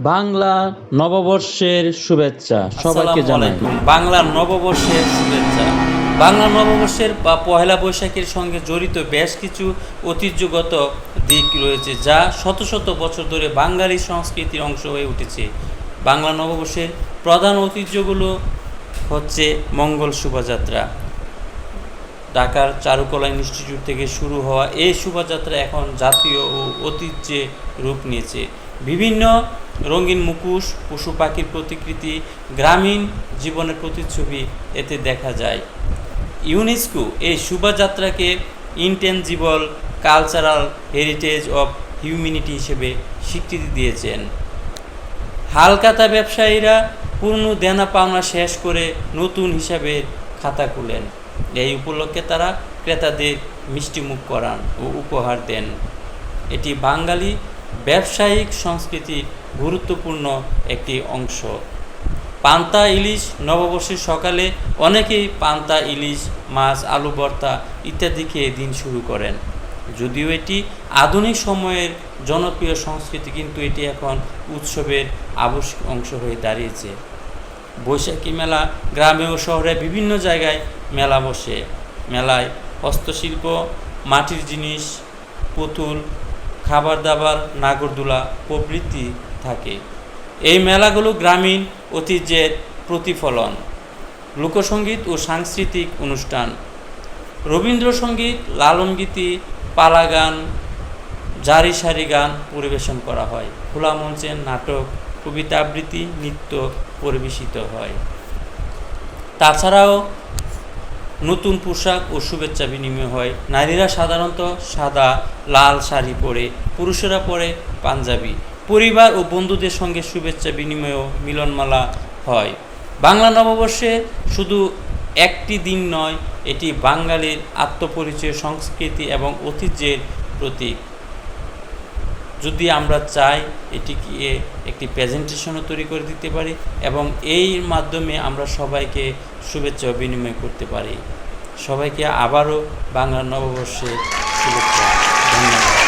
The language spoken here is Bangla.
বাংলা নববর্ষের শুভেচ্ছা সবাইকে জানাই। বাংলার নববর্ষের শুভেচ্ছা। বাংলা নববর্ষের বা পহেলা বৈশাখের সঙ্গে জড়িত বেশ কিছু ঐতিহ্যগত দিক রয়েছে যা শত শত বছর ধরে বাঙালি সংস্কৃতির অংশ হয়ে উঠেছে। বাংলা নববর্ষের প্রধান ঐতিহ্যগুলো হচ্ছে মঙ্গল শোভাযাত্রা। ঢাকার চারুকলা ইনস্টিটিউট থেকে শুরু হওয়া এই শোভাযাত্রা এখন জাতীয় ও ঐতিহ্যে রূপ নিয়েছে। বিভিন্ন রঙিন মুখোশ, পশু পাখির প্রতিকৃতি, গ্রামীণ জীবনের প্রতিচ্ছবি এতে দেখা যায়। ইউনেস্কো এই শোভাযাত্রাকে intangible cultural heritage of humanity হিসেবে স্বীকৃতি দিয়েছেন। হালকাতা ব্যবসায়ীরা পূর্ণ দেনা পাওনা শেষ করে নতুন হিসাবে খাতা খুলেন। এই উপলক্ষে তারা ক্রেতাদের মিষ্টিমুখ করান ও উপহার দেন। এটি বাঙালি ব্যবসায়িক সংস্কৃতির গুরুত্বপূর্ণ একটি অংশ। পান্তা ইলিশ নববর্ষের সকালে অনেকেই পান্তা ইলিশ, মাছ, আলু ভর্তা ইত্যাদি খেয়ে দিন শুরু করেন। যদিও এটি আধুনিক সময়ের জনপ্রিয় সংস্কৃতি, কিন্তু এটি এখন উৎসবের আবশ্যিক অংশ হয়ে দাঁড়িয়েছে। বৈশাখী মেলা গ্রামে ও শহরে বিভিন্ন জায়গায় মেলা বসে। মেলায় হস্তশিল্প, মাটির জিনিস, পুতুল খাবার দাবার নাগরদোলা প্রভৃতি থাকে। এই মেলাগুলো গ্রামীণ ঐতিহ্যের প্রতিফলন। লোকসঙ্গীত ও সাংস্কৃতিক অনুষ্ঠান। রবীন্দ্রসঙ্গীত লালনগীতি পালা গান জারি সারি গান পরিবেশন করা হয়। খোলা মঞ্চে নাটক কবিতা আবৃত্তি নৃত্য পরিবেশিত হয়। তাছাড়াও নতুন পোশাক ও শুভেচ্ছা বিনিময় হয়। নারীরা সাধারণত সাদা, লাল শাড়ি পরে, পুরুষেরা পরে পাঞ্জাবি। পরিবার ও বন্ধুদের সঙ্গে শুভেচ্ছা বিনিময়ও মিলনমালা হয়। বাংলা নববর্ষে শুধু একটি দিন নয়, এটি বাঙালির আত্মপরিচয়, সংস্কৃতি এবং ঐতিহ্যের প্রতীক। যদি আমরা চাই এটিকে একটি প্রেজেন্টেশনও তৈরি করে দিতে পারি এবং এই মাধ্যমে আমরা সবাইকে শুভেচ্ছা বিনিময় করতে পারি। সবাইকে আবারও বাংলা নববর্ষে শুভেচ্ছা। ধন্যবাদ।